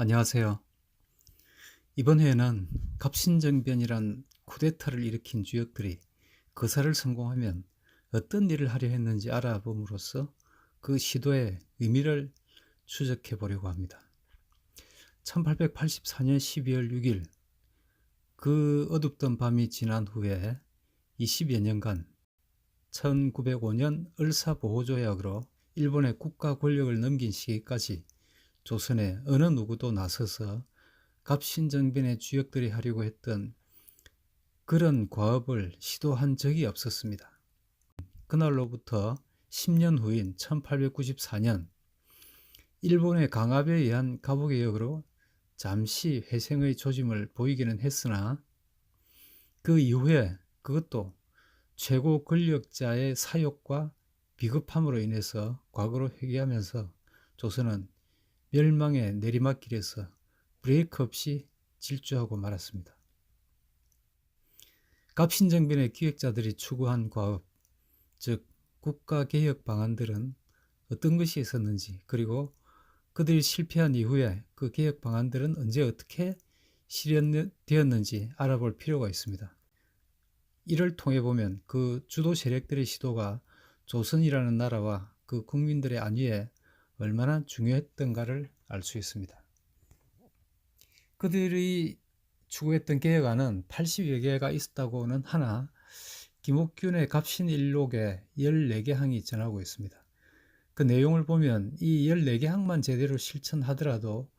안녕하세요. 이번 회에는 갑신정변이란 쿠데타를 일으킨 주역들이 거사를 성공하면 어떤 일을 하려 했는지 알아봄으로써 그 시도의 의미를 추적해 보려고 합니다. 1884년 12월 6일 그 어둡던 밤이 지난 후에 20여 년간 1905년 을사보호조약으로 일본의 국가 권력을 넘긴 시기까지 조선에 어느 누구도 나서서 갑신정변의 주역들이 하려고 했던 그런 과업을 시도한 적이 없었습니다. 그날로부터 10년 후인 1894년 일본의 강압에 의한 갑오개혁으로 잠시 회생의 조짐을 보이기는 했으나 그 이후에 그것도 최고 권력자의 사욕과 비겁함으로 인해서 과거로 회귀하면서 조선은 멸망의 내리막길에서 브레이크 없이 질주하고 말았습니다. 갑신정변의 기획자들이 추구한 과업, 즉 국가개혁 방안들은 어떤 것이 있었는지 그리고 그들이 실패한 이후에 그 개혁 방안들은 언제 어떻게 실현되었는지 알아볼 필요가 있습니다. 이를 통해 보면 그 주도 세력들의 시도가 조선이라는 나라와 그 국민들의 안위에 얼마나 중요했던가를 알 수 있습니다. 그들이 추구했던 개혁안은 80여 개가 있었다고는 하나 김옥균의 갑신일록에 14개 항이 전하고 있습니다. 그 내용을 보면 이 14개 항만 제대로 실천하더라도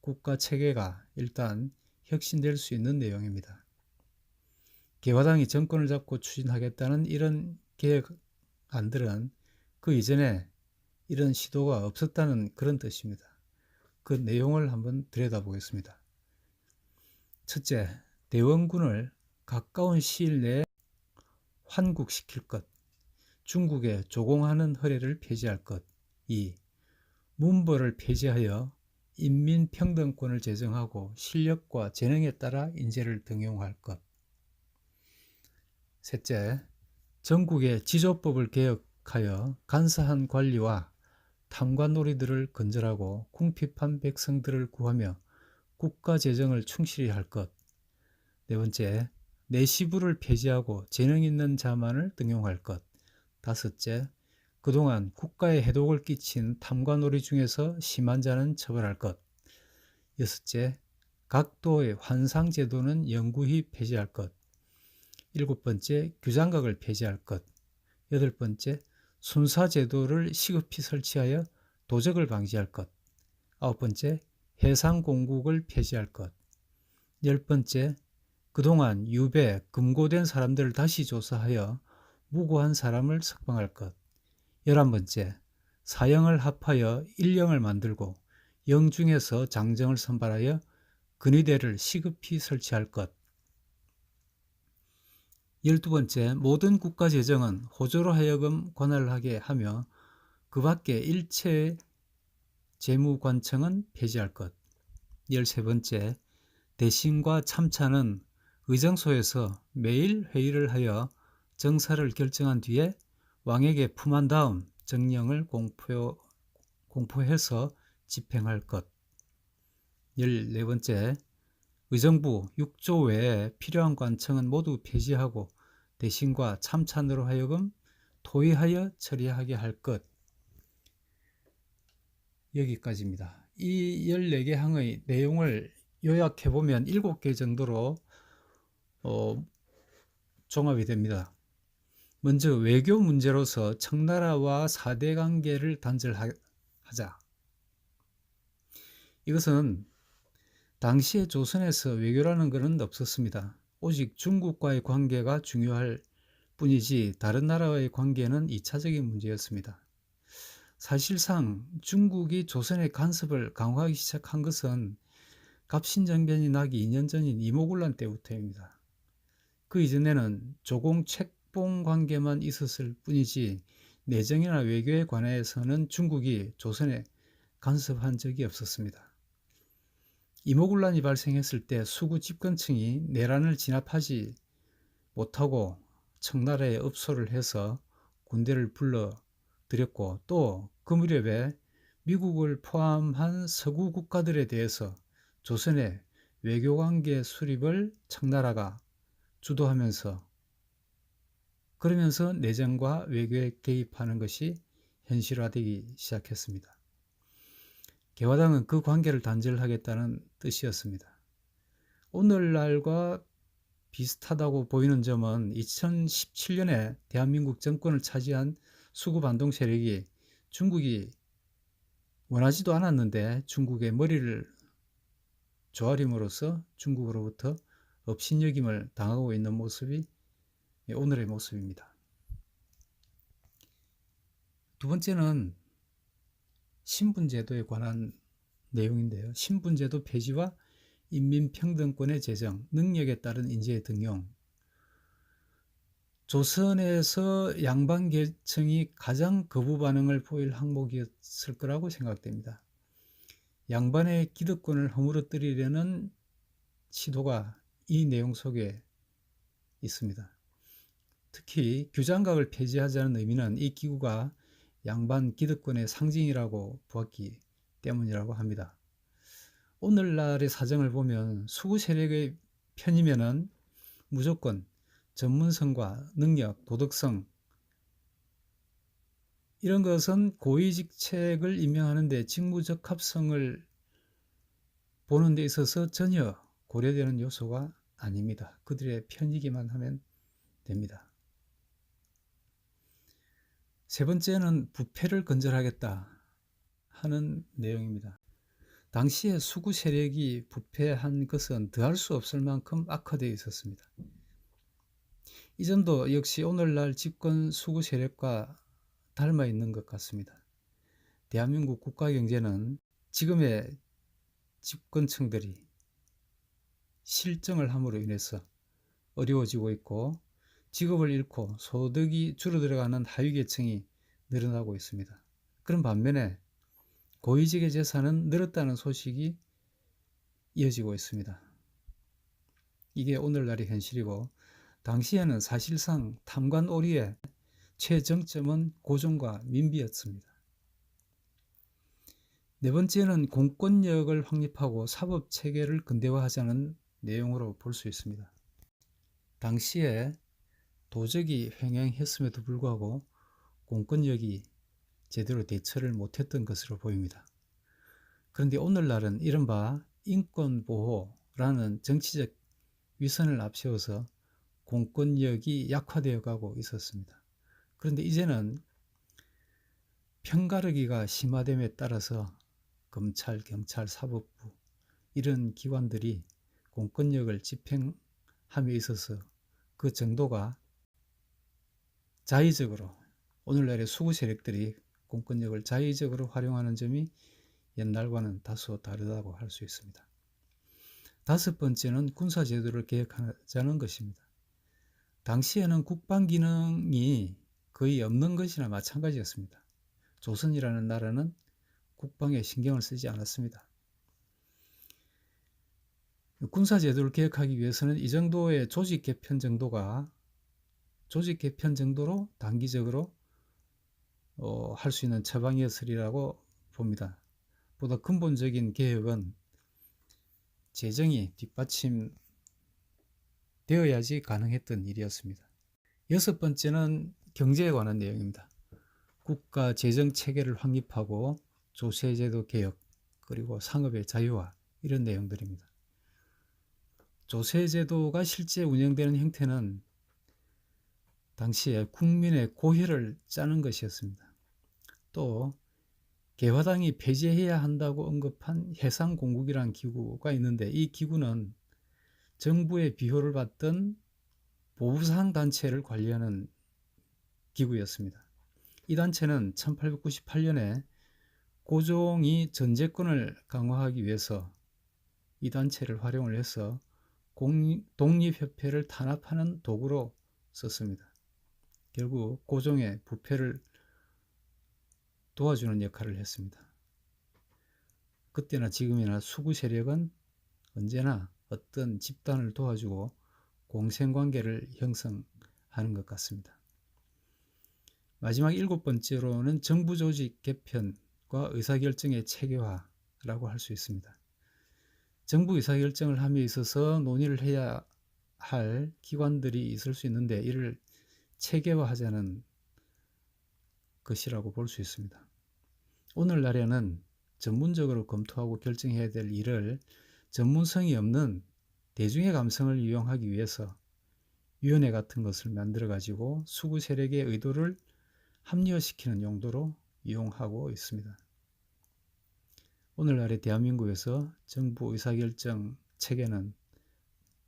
국가 체계가 일단 혁신될 수 있는 내용입니다. 개화당이 정권을 잡고 추진하겠다는 이런 개혁안들은 그 이전에 이런 시도가 없었다는 그런 뜻입니다. 그 내용을 한번 들여다보겠습니다. 첫째, 대원군을 가까운 시일 내에 환국시킬 것. 중국에 조공하는 허례를 폐지할 것. 2. 문벌을 폐지하여 인민평등권을 제정하고 실력과 재능에 따라 인재를 등용할 것. 셋째, 전국의 지조법을 개혁하여 간사한 관리와 탐관놀이들을 건절하고 궁핍한 백성들을 구하며 국가 재정을 충실히 할 것. 네 번째, 내시부를 폐지하고 재능 있는 자만을 등용할 것. 다섯째, 그동안 국가에 해독을 끼친 탐관놀이 중에서 심한 자는 처벌할 것. 여섯째, 각도의 환상제도는 영구히 폐지할 것. 일곱 번째, 규장각을 폐지할 것. 여덟 번째, 순사제도를 시급히 설치하여 도적을 방지할 것. 아홉 번째, 해상공국을 폐지할 것. 열 번째, 그동안 유배, 금고된 사람들을 다시 조사하여 무고한 사람을 석방할 것. 열한 번째, 사형을 합하여 일령을 만들고 영중에서 장정을 선발하여 근위대를 시급히 설치할 것. 열두 번째, 모든 국가 재정은 호조로 하여금 관할하게 하며 그 밖에 일체 재무관청은 폐지할 것. 열세 번째, 대신과 참차는 의정소에서 매일 회의를 하여 정사를 결정한 뒤에 왕에게 품한 다음 정령을 공포, 공포해서 집행할 것. 열네 번째, 의정부 6조 외에 필요한 관청은 모두 폐지하고 대신과 참찬으로 하여금 토의하여 처리하게 할 것. 여기까지입니다. 이 14개 항의 내용을 요약해 보면 7개 정도로 어, 종합이 됩니다. 먼저 외교 문제로서 청나라와 사대 관계를 단절하자. 이것은 당시에 조선에서 외교라는 것은 없었습니다. 오직 중국과의 관계가 중요할 뿐이지 다른 나라와의 관계는 2차적인 문제였습니다. 사실상 중국이 조선의 간섭을 강화하기 시작한 것은 갑신정변이 나기 2년 전인 이모군란 때부터입니다. 그 이전에는 조공 책봉 관계만 있었을 뿐이지 내정이나 외교에 관해서는 중국이 조선에 간섭한 적이 없었습니다. 이모군란이 발생했을 때 수구 집권층이 내란을 진압하지 못하고 청나라에 업소를 해서 군대를 불러들였고 또 그 무렵에 미국을 포함한 서구 국가들에 대해서 조선의 외교관계 수립을 청나라가 주도하면서 그러면서 내정과 외교에 개입하는 것이 현실화되기 시작했습니다. 개화당은 그 관계를 단절하겠다는 뜻이었습니다. 오늘날과 비슷하다고 보이는 점은 2017년에 대한민국 정권을 차지한 수구 반동 세력이 중국이 원하지도 않았는데 중국의 머리를 조아림으로써 중국으로부터 업신여김을 당하고 있는 모습이 오늘의 모습입니다. 두 번째는 신분제도에 관한 내용인데요. 신분제도 폐지와 인민평등권의 제정, 능력에 따른 인재의 등용. 조선에서 양반 계층이 가장 거부 반응을 보일 항목이었을 거라고 생각됩니다. 양반의 기득권을 허물어뜨리려는 시도가 이 내용 속에 있습니다. 특히 규장각을 폐지하자는 의미는 이 기구가 양반 기득권의 상징이라고 보았기 때문이라고 합니다. 오늘날의 사정을 보면 수구 세력의 편이면은 무조건 전문성과 능력, 도덕성 이런 것은 고위직책을 임명하는데 직무적 합성을 보는 데 있어서 전혀 고려되는 요소가 아닙니다. 그들의 편이기만 하면 됩니다. 세 번째는 부패를 건절하겠다 하는 내용입니다. 당시에 수구 세력이 부패한 것은 더할 수 없을 만큼 악화되어 있었습니다. 이 점도 역시 오늘날 집권 수구 세력과 닮아 있는 것 같습니다. 대한민국 국가 경제는 지금의 집권층들이 실정을 함으로 인해서 어려워지고 있고 직업을 잃고 소득이 줄어들어가는 하위계층이 늘어나고 있습니다. 그런 반면에 고위직의 재산은 늘었다는 소식이 이어지고 있습니다. 이게 오늘날의 현실이고 당시에는 사실상 탐관 오리의 최정점은 고종과 민비였습니다. 네 번째는 공권력을 확립하고 사법 체계를 근대화하자는 내용으로 볼 수 있습니다. 당시에 도적이 횡행했음에도 불구하고 공권력이 제대로 대처를 못했던 것으로 보입니다. 그런데 오늘날은 이른바 인권보호라는 정치적 위선을 앞세워서 공권력이 약화되어 가고 있었습니다. 그런데 이제는 편가르기가 심화됨에 따라서 검찰, 경찰, 사법부 이런 기관들이 공권력을 집행함에 있어서 그 정도가 자의적으로 오늘날의 수구 세력들이 공권력을 자의적으로 활용하는 점이 옛날과는 다소 다르다고 할 수 있습니다. 다섯 번째는 군사제도를 개혁하자는 것입니다. 당시에는 국방 기능이 거의 없는 것이나 마찬가지였습니다. 조선이라는 나라는 국방에 신경을 쓰지 않았습니다. 군사제도를 개혁하기 위해서는 이 정도의 조직 개편 정도가 조직 개편 정도로 단기적으로 어, 할 수 있는 처방이었으리라고 봅니다. 보다 근본적인 개혁은 재정이 뒷받침 되어야지 가능했던 일이었습니다. 여섯 번째는 경제에 관한 내용입니다. 국가 재정 체계를 확립하고 조세제도 개혁 그리고 상업의 자유화 이런 내용들입니다. 조세제도가 실제 운영되는 형태는 당시에 국민의 고혈을 짜는 것이었습니다. 또 개화당이 폐지해야 한다고 언급한 해상공국이라는 기구가 있는데 이 기구는 정부의 비호를 받던 보부상 단체를 관리하는 기구였습니다. 이 단체는 1898년에 고종이 전제권을 강화하기 위해서 이 단체를 활용을 해서 독립협회를 탄압하는 도구로 썼습니다. 결국 고종의 부패를 도와주는 역할을 했습니다. 그때나 지금이나 수구 세력은 언제나 어떤 집단을 도와주고 공생관계를 형성하는 것 같습니다. 마지막 일곱 번째로는 정부 조직 개편과 의사결정의 체계화라고 할 수 있습니다. 정부 의사결정을 함에 있어서 논의를 해야 할 기관들이 있을 수 있는데 이를 체계화하자는 것이라고 볼 수 있습니다. 오늘날에는 전문적으로 검토하고 결정해야 될 일을 전문성이 없는 대중의 감성을 이용하기 위해서 위원회 같은 것을 만들어 가지고 수구 세력의 의도를 합리화시키는 용도로 이용하고 있습니다. 오늘날의 대한민국에서 정부 의사결정 체계는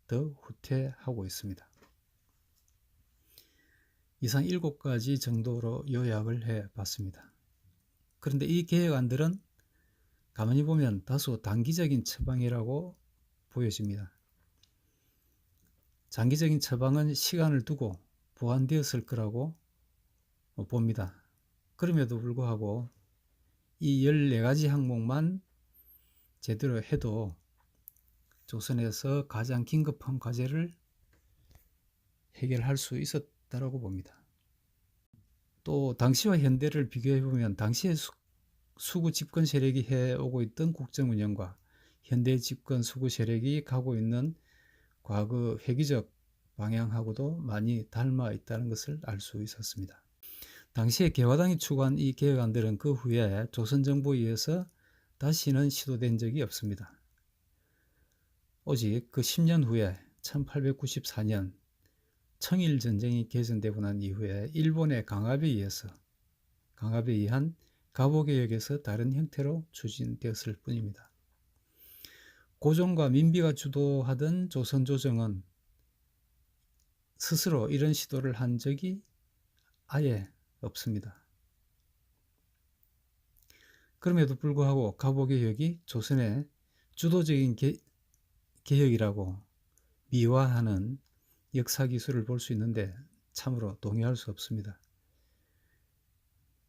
더 후퇴하고 있습니다. 이상 7가지 정도로 요약을 해 봤습니다. 그런데 이 계획안들은 가만히 보면 다소 단기적인 처방이라고 보여집니다. 장기적인 처방은 시간을 두고 보완되었을 거라고 봅니다. 그럼에도 불구하고 이 14가지 항목만 제대로 해도 조선에서 가장 긴급한 과제를 해결할 수 있었 다고 봅니다. 또 당시와 현대를 비교해 보면 당시의 수구 집권 세력이 해오고 있던 국정 운영과 현대 집권 수구 세력이 가고 있는 과거 회기적 방향하고도 많이 닮아 있다는 것을 알 수 있었습니다. 당시에 개화당이 추구한 이 개혁안들은 그 후에 조선 정부에 의해서 다시는 시도된 적이 없습니다. 오직 그 10년 후에 1894년 청일 전쟁이 개전되고 난 이후에 일본의 강압에 의해서 강압에 의한 가보 개혁에서 다른 형태로 추진되었을 뿐입니다. 고종과 민비가 주도하던 조선 조정은 스스로 이런 시도를 한 적이 아예 없습니다. 그럼에도 불구하고 가보개혁이 조선의 주도적인 개, 개혁이라고 미화하는 역사 기술을 볼 수 있는데 참으로 동의할 수 없습니다.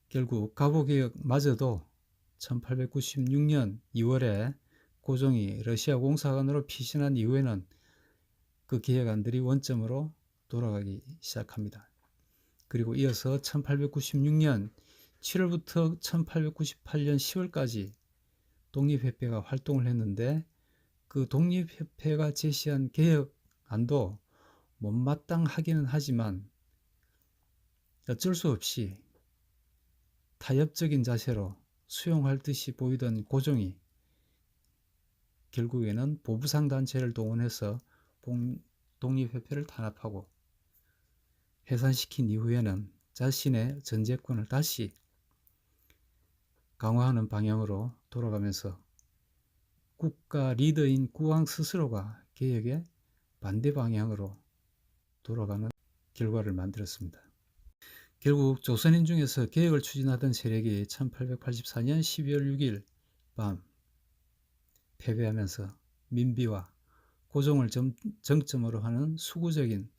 결국 가보개혁마저도 1896년 2월에 고종이 러시아 공사관으로 피신한 이후에는 그 개혁안들이 원점으로 돌아가기 시작합니다. 그리고 이어서 1896년 7월부터 1898년 10월까지 독립협회가 활동을 했는데 그 독립협회가 제시한 개혁안도 못마땅하기는 하지만 어쩔 수 없이 타협적인 자세로 수용할 듯이 보이던 고종이 결국에는 보부상 단체를 동원해서 독립협회를 탄압하고 해산시킨 이후에는 자신의 전제권을 다시 강화하는 방향으로 돌아가면서 국가 리더인 구왕 스스로가 개혁의 반대 방향으로 돌아가는 결과를 만들었습니다. 결국 조선인 중에서 개혁을 추진하던 세력이 1884년 12월 6일 밤 패배하면서 민비와 고종을 정, 정점으로 하는 수구적인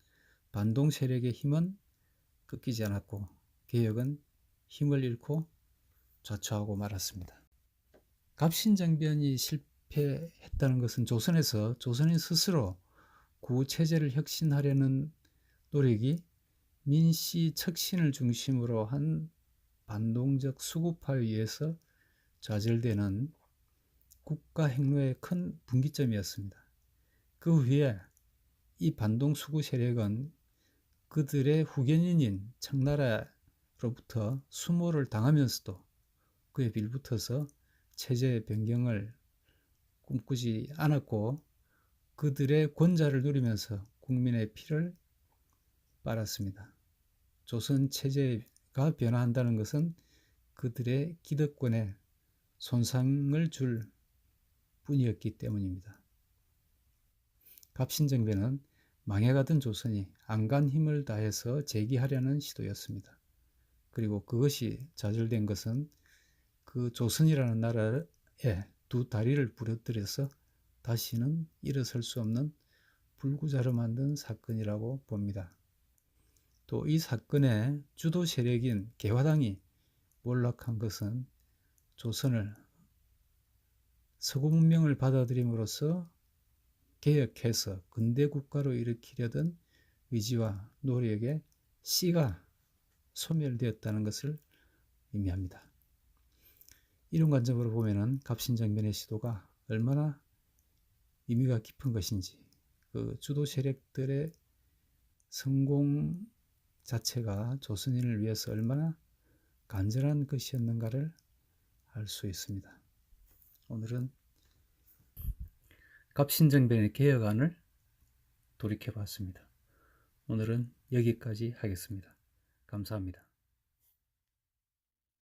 반동 세력의 힘은 꺾이지 않았고 개혁은 힘을 잃고 좌초하고 말았습니다. 갑신정변이 실패했다는 것은 조선에서 조선인 스스로 구체제를 혁신하려는 노력이 민씨 척신을 중심으로 한 반동적 수구파에 의해서 좌절되는 국가 행로의 큰 분기점이었습니다. 그 후에 이 반동 수구 세력은 그들의 후견인인 청나라로부터 수모를 당하면서도 그에 빌붙어서 체제 변경을 꿈꾸지 않았고 그들의 권자를 누리면서 국민의 피를 빨았습니다. 조선 체제가 변화한다는 것은 그들의 기득권에 손상을 줄 뿐이었기 때문입니다. 갑신정변은 망해가던 조선이 안간 힘을 다해서 재기하려는 시도였습니다. 그리고 그것이 좌절된 것은 그 조선이라는 나라에 두 다리를 부러뜨려서 다시는 일어설 수 없는 불구자로 만든 사건이라고 봅니다. 또 이 사건의 주도 세력인 개화당이 몰락한 것은 조선을 서구 문명을 받아들임으로써 개혁해서 근대 국가로 일으키려던 의지와 노력의 씨가 소멸되었다는 것을 의미합니다. 이런 관점으로 보면 갑신정변의 시도가 얼마나 의미가 깊은 것인지 그 주도 세력들의 성공 자체가 조선인을 위해서 얼마나 간절한 것이었는가를 알 수 있습니다. 오늘은 갑신정변의 개혁안을 돌이켜 봤습니다. 오늘은 여기까지 하겠습니다. 감사합니다.